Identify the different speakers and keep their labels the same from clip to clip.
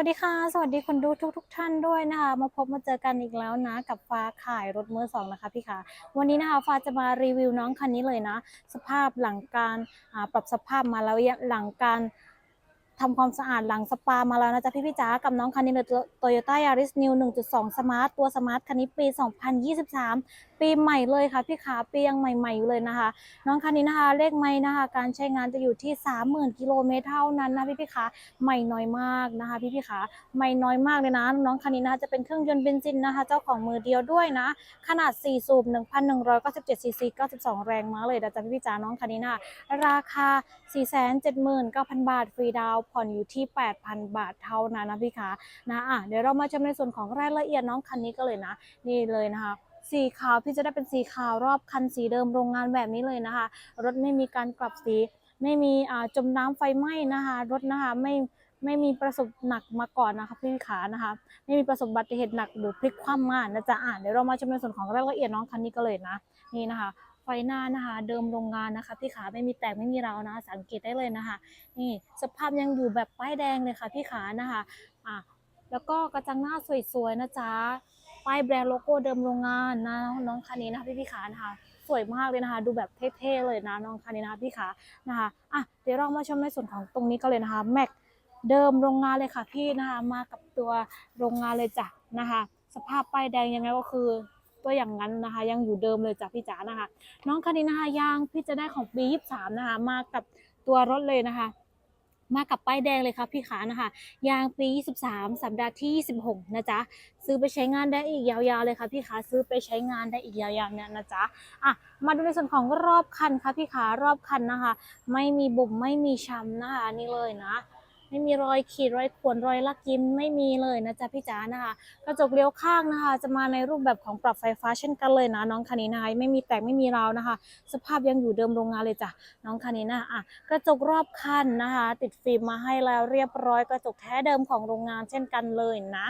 Speaker 1: วัสดีค่ะ สวัสดีคนดูทุกทุกๆท่านด้วยนะคะ มาพบมาเจอกันอีกแล้วนะ กับฟ้าขายรถมือสองนะคะพี่คะวันนี้นะคะฟ้าจะมารีวิวน้องคันนี้เลยนะ สภาพหลังการปรับสภาพมาแล้วหลังการทำความสะอาดหลังสปามาแล้วนะจ๊ะพี่พี่ๆจ๋ากับน้องคันนี้เลยโตโยต้ายาริสนิว1.2 สมาร์ทตัวสมาร์ทคันนี้ปี 2023ปีใหม่เลยค่ะพี่ขาปียังใหม่ๆอยู่เลยนะคะ น้องคันนี้นะคะ เลขไม่นะคะ การใช้งานจะอยู่ที่ 30,000กิโลเมตรเท่านั้นนะพี่พี่ขาใหม่น้อยมากนะคะ พี่พี่ขาใหม่น้อยมากเลยนะ น้องคันนี้นะคะจะเป็นเครื่องยนต์เบนซินนะคะ เจ้าของมือเดียวด้วยนะ ขนาด 4 สูบ 1,197ซีซี92 แรงม้าเลยนะจ๊ะพี่พี่จ๋าน้องคันนี้นะคะราคา 479,000 บาท ฟรีดาวน์ผ่อนอยู่ที่ 8,000 บาทเท่านั้นนะพี่ขานะอะเดี๋ยวเรามาชมในส่วนของรายละเอียดน้องคันนี้ก็เลยนะ นี่เลยนะคะ สีขาวพี่จะได้เป็นสีขาวรอบคันสีเดิมโรงงานแบบนี้เลยนะคะ รถไม่มีการกลับสี ไม่มีจมน้ำไฟไหม้นะคะ รถนะคะไม่ไม่มีประสบหนักมาก่อนนะคะพี่ขานะคะ ไม่มีประสบอุบัติเหตุหนักหรือพลิกคว่ำมานะจ๊ะอ่านเดี๋ยวเรามาชมในส่วนของรายละเอียดน้องคันนี้ก็เลยนะ นี่นะคะไฟหน้านะคะเดิมโรงงานนะคะพี่ขาไม่มีแตกไม่มีราวนะสังเกตได้เลยนะคะ นี่สภาพยังอยู่แบบป้ายแดงเลยค่ะพี่ขานะคะอะแล้วก็กระจังหน้าสวยๆนะจ๊ะ ป้ายแบรนด์โลโก้เดิมโรงงานนะน้องคันนี้นะคะพี่พี่ขานะคะสวยมากเลยนะคะดูแบบเท่ๆเลยนะน้องคันนี้นะคะพี่ขานะคะอะเดี๋ยวเรามาชมในส่วนของตรงนี้กันเลยนะคะแม็กเดิมโรงงานเลยค่ะพี่นะคะมากับตัวโรงงานเลยจ้ะนะคะ สภาพป้ายแดงยังไงก็คือตัวอย่างนั้นนะคะ ยังอยู่เดิมเลยจ้ะพี่จ๋านะคะ น้องคันนี้นะคะยางพี่จะได้ของปี 23 นะคะ มากับตัวรถเลยนะคะ มากับป้ายแดงเลยค่ะพี่ขานะคะยางปี 23 สัปดาห์ที่ 26 นะจ๊ะ ซื้อไปใช้งานได้อีกยาวๆเลยค่ะพี่ขาซื้อไปใช้งานได้อีกยาวๆเนี่ยนะจ๊ะอะมาดูในส่วนของรอบคันค่ะพี่ขารอบคันนะคะ ไม่มีบุ่มไม่มีช้ำนะคะนี่เลยนะ ไม่มีรอยขีดรอยข่วนรอยลักยิ้มไม่มีเลยนะจ๊ะพี่จ๋านะคะ กระจกเลี้ยวข้างนะคะ จะมาในรูปแบบของปรับไฟฟ้าเช่นกันเลยนะน้องคันนี้นะคะไม่มีแตกไม่มีราวนะคะ สภาพยังอยู่เดิมโรงงานเลยจ้ะน้องคันนี้นะอะกระจกรอบคันนะคะ ติดฟิล์มมาให้แล้วเรียบร้อยกระจกแท้เดิมของโรงงานเช่นกันเลยนะ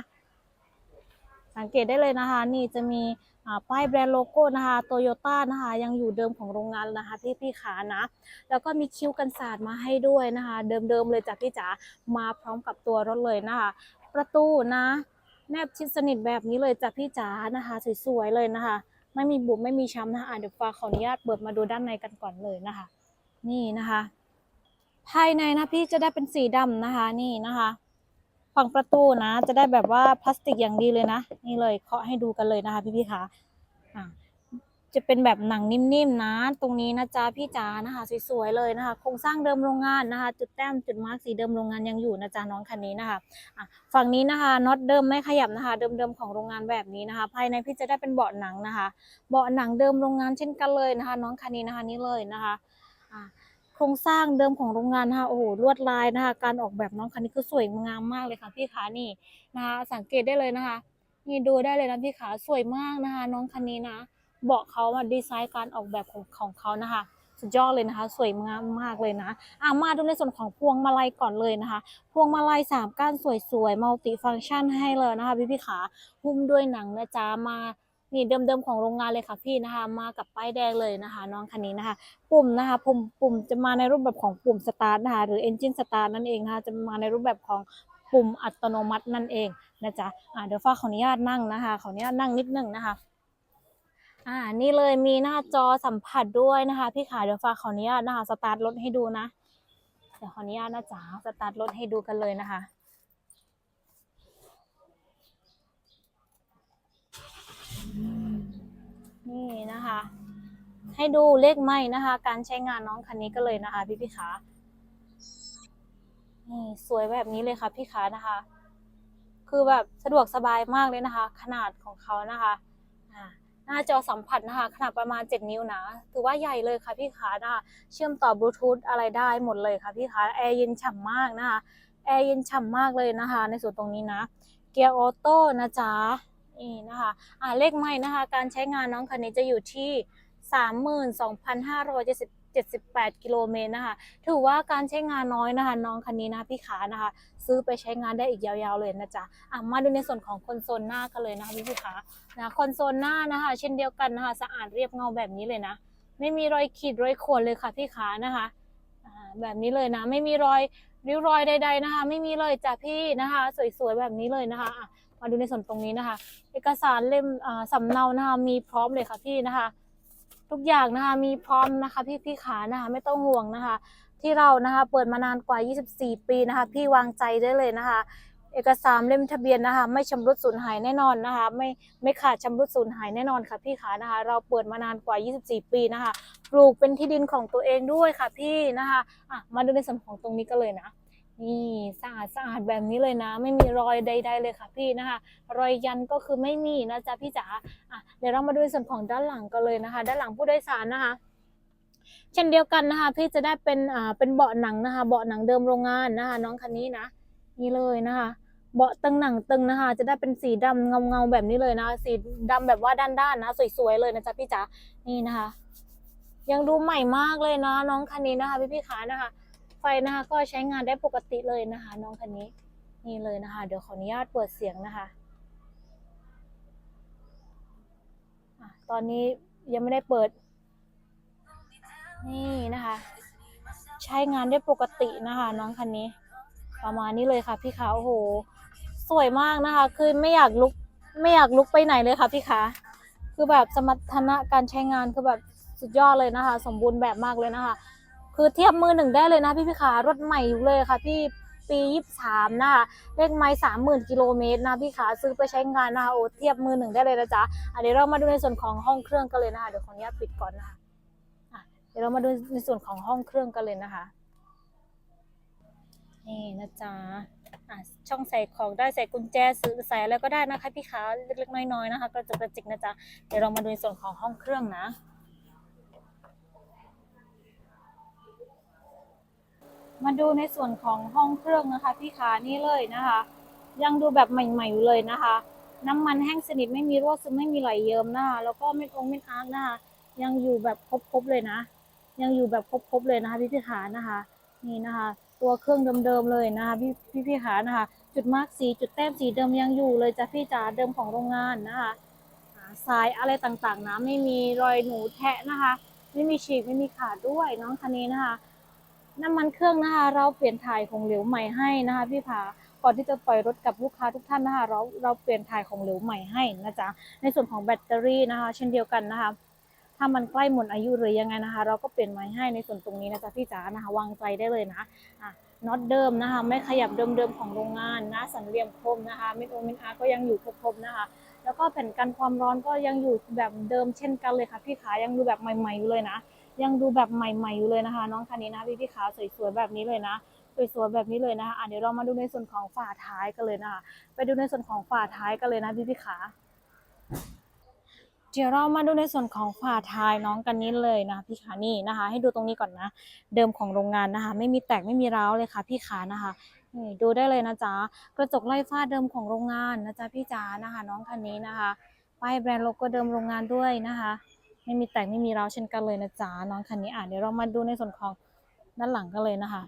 Speaker 1: สังเกตได้เลยนะคะ นี่จะมี ป้ายแบรนด์โลโก้นะคะโตโยต้านะคะยังอยู่เดิมของโรงงานนะคะพี่พี่ขานะ แล้วก็มีคิ้วกันศาสตร์มาให้ด้วยนะคะ เดิมๆเลยจากพี่จ๋ามาพร้อมกับตัวรถเลยนะคะ ประตูนะ แนบชิดสนิทแบบนี้เลยจากพี่จ๋านะคะ สวยๆเลยนะคะ ไม่มีบุบไม่มีช้ำนะคะอะเดี๋ยวฟ้าขออนุญาตเปิดมาดูด้านในกันก่อนเลยนะคะ นี่นะคะ ภายในนะพี่จะได้เป็นสีดำนะคะนี่นะคะ ฝั่งประตูนะ จะได้แบบว่าพลาสติกอย่างดีเลยนะ นี่เลยเคาะให้ดูกันเลยนะคะพี่พี่ๆคะอะจะเป็นแบบหนังนิ่มๆนะ ตรงนี้นะจ๊ะพี่จ๋านะคะสวยๆเลยนะคะ โครงสร้างเดิมโรงงานนะคะ จุดแต้มจุดมาร์กสีเดิมโรงงานยังอยู่นะจ๊ะน้องคันนี้นะคะะฝั่งนี้นะคะน็อตเดิมไม่ขยับนะคะ เดิมๆของโรงงานแบบนี้นะคะ ภายในพี่จะได้เป็นเบาะหนังนะคะ เบาะหนังเดิมโรงงานเช่นกันเลยนะคะ น้องคันนี้นะคะนี่เลยนะคะ ครงสร้างเดิมของโรงงานนะคะโอ้โหลวดลายนะคะ การออกแบบน้องคันนี้คือสวยงามมากเลยค่ะพี่ขานี่นะคะสังเกตได้เลยนะคะ นี่ดูได้เลยนะพี่ขาสวยมากนะคะ น้องคันนี้นะเบาะเขามาดีไซน์การออกแบบของของเขานะคะสุดยอดเลยนะคะ สวยงามมากเลยนะอะมาดูในส่วนของพวงมาลัยก่อนเลยนะคะ พวงมาลัยสามก้านสวยๆมัลติฟังก์ชันให้เลยนะคะ พี่พี่ขาหุ้มด้วยหนังนะจ๊ะมา นี่เดิมๆของโรงงานเลยค่ะพี่นะคะ มากับป้ายแดงเลยนะคะ น้องคันนี้นะคะ ปุ่มนะคะปุ่มปุ่มจะมาในรูปแบบของปุ่มสตาร์ทนะคะหรือ Engine Start นั่นเองนะคะจะมาในรูปแบบของปุ่มอัตโนมัตินั่นเองนะจ๊ะอ่าเดี๋ยวฟ้าขออนุญาตนั่งนะคะขออนุญาตนั่งนิดนึงนะคะอ่านี่เลยมีหน้าจอสัมผัสด้วยนะคะ พี่ขาเดี๋ยวฟ้าขออนุญาตนะคะสตาร์ทรถให้ดูนะเดี๋ยวขออนุญาตนะจ๊ะสตาร์ทรถให้ดูกันเลยนะคะ นี่นะคะ ให้ดูเลขไม้นะคะ การใช้งานน้องคันนี้ก็เลยนะคะ พี่พี่ขานี่สวยแบบนี้เลยค่ะพี่ขานะคะ คือแบบสะดวกสบายมากเลยนะคะ ขนาดของเขานะคะหน้าจอสัมผัสนะคะ ขนาดประมาณ 7 นิ้วนะถือว่าใหญ่เลยค่ะพี่ขานะคะ เชื่อมต่อบลูทูธอะไรได้หมดเลยค่ะพี่ขาแอร์เย็นฉ่ำมากนะคะแอร์เย็นฉ่ำมากเลยนะคะ ในส่วนตรงนี้นะ เกียร์ออโต้นะจ๊ะ นี่นะคะอ่าเลขไม่นะคะ การใช้งานน้องคันนี้จะอยู่ที่ 32,578 กิโลเมตรนะคะ ถือว่าการใช้งานน้อยนะคะ น้องคันนี้นะพี่ขานะคะ ซื้อไปใช้งานได้อีกยาวๆเลยนะจ๊ะอะมาดูในส่วนของคอนโซลหน้ากันเลยนะคะพี่พี่ขานะคอนโซลหน้านะคะ เช่นเดียวกันนะคะ สะอาดเรียบเงาแบบนี้เลยนะ ไม่มีรอยขีดรอยข่วนเลยค่ะพี่ขานะคะแบบนี้เลยนะ ไม่มีรอยริ้วรอยใด ๆนะคะ ไม่มีเลยจ้ะพี่นะคะ สวยๆแบบนี้เลยนะคะ มาดูในส่วนตรงนี้นะคะ เอกสารเล่มสำเนานะคะมีพร้อมเลยค่ะพี่นะคะ ทุกอย่างนะคะมีพร้อมนะคะพี่พี่ขานะคะไม่ต้องห่วงนะคะ ที่เรานะคะเปิดมานานกว่า 24 ปีนะคะ พี่วางใจได้เลยนะคะ เอกสารเล่มทะเบียนนะคะ ไม่ชำรุดสูญหายแน่นอนนะคะ ไม่ไม่ขาดชำรุดสูญหายแน่นอนค่ะพี่ขานะคะ เราเปิดมานานกว่า 24 ปีนะคะ ปลูกเป็นที่ดินของตัวเองด้วยค่ะพี่นะคะะมาดูในส่วนของตรงนี้กันเลยนะ นี่สะอาดสะอาดแบบนี้เลยนะ ไม่มีรอยใด ๆ เลยค่ะพี่นะคะ รอยยันก็คือไม่มีนะจ๊ะพี่จ๋าอะเดี๋ยวเรามาดูส่วนของด้านหลังกันเลยนะคะ ด้านหลังผู้โดยสารนะคะเช่นเดียวกันนะคะ พี่จะได้เป็นอ่าเป็นเบาะหนังนะคะ เบาะหนังเดิมโรงงานนะคะ น้องคันนี้นะนี่เลยนะคะ เบาะตึงหนังตึงนะคะ จะได้เป็นสีดำเงาเงาๆแบบนี้เลยนะสีดำแบบว่าด้านๆนะ สวยๆเลยนะจ๊ะพี่จ๋านี่นะคะ ยังดูใหม่มากเลยนะ น้องคันนี้นะคะ พี่พี่ขานะคะ ไฟนะคะก็ใช้งานได้ปกติเลยนะคะ น้องคันนี้นี่เลยนะคะ เดี๋ยวขออนุญาตเปิดเสียงนะคะอะตอนนี้ยังไม่ได้เปิด นี่นะคะ ใช้งานได้ปกตินะคะ น้องคันนี้ ประมาณนี้เลยค่ะ พี่ขาโอ้โห สวยมากนะคะ คือไม่อยากลุกไม่อยากลุกไปไหนเลยค่ะพี่ขาคือแบบสมรรถนะการใช้งานคือแบบสุดยอดเลยนะคะ สมบูรณ์แบบมากเลยนะคะ คือเทียบมือหนึ่งได้เลยนะพี่พี่ขารถใหม่อยู่เลยค่ะพี่ปียี่สามนะคะเลขไม้สามหมื่นกิโลเมตรนะพี่ขาซื้อไปใช้งานนะคะโอ้เทียบมือหนึ่งได้เลยนะจ๊ะอะเดี๋ยวเรามาดูในส่วนของห้องเครื่องกันเลยนะคะเดี๋ยวขออนุญาตปิดก่อนนะคะเดี๋ยวเรามาดูในส่วนของห้องเครื่องกันเลยนะคะนี่นะจ๊ะอะช่องใส่ของได้ใส่กุญแจซื้อใส่อะไรก็ได้นะคะพี่ขาเล็กๆน้อยๆนะคะกระจุกกระจิกนะจ๊ะเดี๋ยวเรามาดูในส่วนของห้องเครื่องนะ มาดูในส่วนของห้องเครื่องนะคะพี่ขานี่เลยนะคะ ยังดูแบบใหม่ๆอยู่เลยนะคะ น้ำมันแห้งสนิทไม่มีรั่วซึมไม่มีไหลเยิ้มนะคะแล้วก็เม็ดองเม็ดอาร์คนะคะยังอยู่แบบครบๆเลยนะ ยังอยู่แบบครบๆเลยนะคะพี่พี่ขานะคะ นี่นะคะ ตัวเครื่องเดิมๆเลยนะคะพี่พี่พี่ขานะคะ จุดมาร์กสีจุดแต้มสีเดิมยังอยู่เลยจ้ะพี่จ๋าเดิมของโรงงานนะคะอ่าสายอะไรต่างๆนะไม่มีรอยหนูแทะนะคะ ไม่มีฉีกไม่มีขาดด้วยน้องคันนี้นะคะ น้ำมันเครื่องนะคะเราเปลี่ยนถ่ายของเหลวใหม่ให้นะคะพี่ผาก่อนที่จะปล่อยรถกับลูกค้าทุกท่านนะคะเราเราเปลี่ยนถ่ายของเหลวใหม่ให้นะจ๊ะในส่วนของแบตเตอรี่นะคะ เช่นเดียวกันนะคะถ้ามันใกล้หมดอายุหรือยังไงนะคะ เราก็เปลี่ยนใหม่ให้ในส่วนตรงนี้นะจ๊ะพี่จ๋านะคะวางใจได้เลยนะอะน็อตเดิมนะคะ ไม่ขยับเดิมๆของโรงงานนะสันเหลี่ยมคมนะคะมิดโอมิดอาร์ก็ยังอยู่ครบๆนะคะ แล้วก็แผ่นกันความร้อนก็ยังอยู่แบบเดิมเช่นกันเลยค่ะพี่ขายังดูแบบใหม่ๆอยู่เลยนะ ยังดูแบบใหม่ ๆ อยู่เลยนะคะ น้องคันนี้นะพี่พี่ขาสวยๆแบบนี้เลยนะสวยๆแบบนี้เลยนะคะอะเดี๋ยวเรามาดูในส่วนของฝาท้ายกันเลยนะคะไปดูในส่วนของฝาท้ายกันเลยนะพี่พี่ขาเดี๋ยวเรามาดูในส่วนของฝาท้ายน้องกันนี้เลยนะพี่ขานี่นะคะ ให้ดูตรงนี้ก่อนนะ เดิมของโรงงานนะคะ ไม่มีแตกไม่มีร้าวเลยค่ะ พี่ขานะคะนี่ดูได้เลยนะจ๊ะกระจกไล่ฟ้าเดิมของโรงงานนะจ๊ะพี่จ๋านะคะ น้องคันนี้นะคะป้ายแบรนด์โลโก้เดิมโรงงานด้วยนะคะ ไม่มีแตกไม่มีร้าวเช่นกันเลยนะจ๊ะน้องคันนี้อะเดี๋ยวเรามาดูในส่วนของด้านหลังกันเลยนะคะ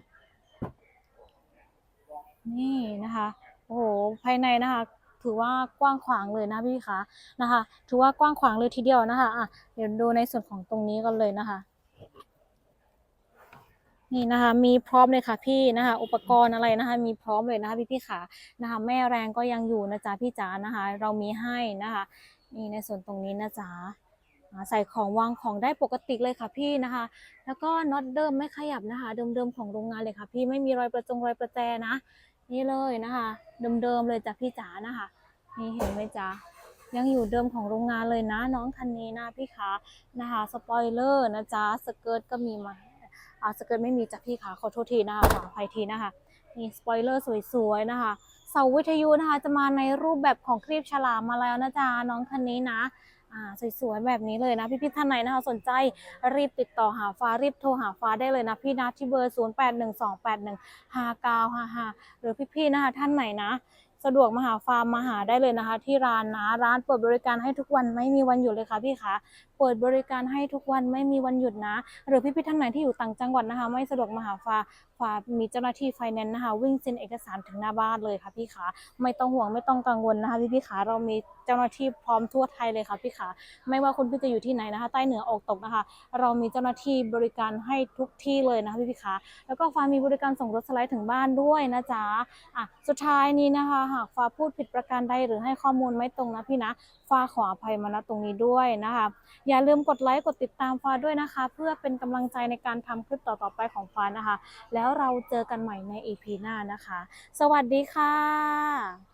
Speaker 1: นี่นะคะโอ้โหภายในนะคะ ถือว่ากว้างขวางเลยนะพี่คะนะคะ ถือว่ากว้างขวางเลยทีเดียวนะคะอะเดี๋ยวดูในส่วนของตรงนี้กันเลยนะคะ นี่นะคะ มีพร้อมเลยค่ะพี่นะคะ อุปกรณ์อะไรนะคะ มีพร้อมเลยนะคะพี่พี่ขานะคะ แม่แรงก็ยังอยู่นะจ๊ะพี่จ๋านะคะ เรามีให้นะคะนี่ในส่วนตรงนี้นะจ๊ะอ่า ใส่ของวางของได้ปกติเลยค่ะพี่นะคะ แล้วก็น็อตเดิมไม่ขยับนะคะ เดิมๆของโรงงานเลยค่ะ พี่ไม่มีรอยประจงรอยประแจนะ นี่เลยนะคะเดิมๆเลยจ้ะพี่จ๋านะคะนี่เห็นไหมจ๊ะยังอยู่เดิมของโรงงานเลยนะ น้องคันนี้นะพี่คะนะคะ สปอยเลอร์นะจ๊ะสเกิร์ตก็มีมาอ่าสเกิร์ตไม่มีจ้ะพี่คะขอโทษทีนะคะขออภัยทีนะคะนี่สปอยเลอร์สวยๆนะคะเสาวิทยุนะคะจะมาในรูปแบบของครีบฉลามมาแล้วนะจ๊ะน้องคันนี้นะ สวยๆแบบนี้เลยนะพี่พี่ๆท่านไหนนะคะสนใจรีบติดต่อหาฟ้ารีบโทรหาฟ้าได้เลยนะพี่นัดที่เบอร์ 0 8 1 2 8 1 5 9 5 5 หรือพี่ๆนะคะท่านไหนนะสะดวกมาหาฟาร์มมาหาได้เลยนะคะ ที่ร้านนะร้านเปิดบริการให้ทุกวันไม่มีวันหยุดเลยค่ะพี่คะ เปิดบริการให้ทุกวันไม่มีวันหยุดนะ หรือพี่ๆท่านไหนที่อยู่ต่างจังหวัดนะคะ ไม่สะดวกมาหาฟ้าฟามีเจ้าหน้าที่ไฟแนนซ์นะคะ วิ่งเซ็นเอกสารถึงหน้าบ้านเลยค่ะพี่คะไม่ต้องห่วงไม่ต้องกังวลนะคะพี่พี่ๆขาเรามีเจ้าหน้าที่พร้อมทั่วไทยเลยค่ะพี่ขาไม่ว่าคุณพี่จะอยู่ที่ไหนนะคะ ใต้เหนือออกตกนะคะ เรามีเจ้าหน้าที่บริการให้ทุกที่เลยนะคะพี่พี่ขาแล้วก็ฟามีบริการส่งรถสไลด์ถึงบ้านด้วยนะจ๊ะอะสุดท้ายนี้นะคะ หากฟ้าพูดผิดประการใดหรือให้ข้อมูลไม่ตรงนะพี่นะฟ้าขออภัยมาณตรงนี้ด้วยนะคะอย่าลืมกดไลค์กดติดตามฟ้าด้วยนะคะ เพื่อเป็นกำลังใจในการทำคลิปต่อๆไปของฟ้านะคะ แล้วเราเจอกันใหม่ใน EP หน้านะคะ สวัสดีค่ะ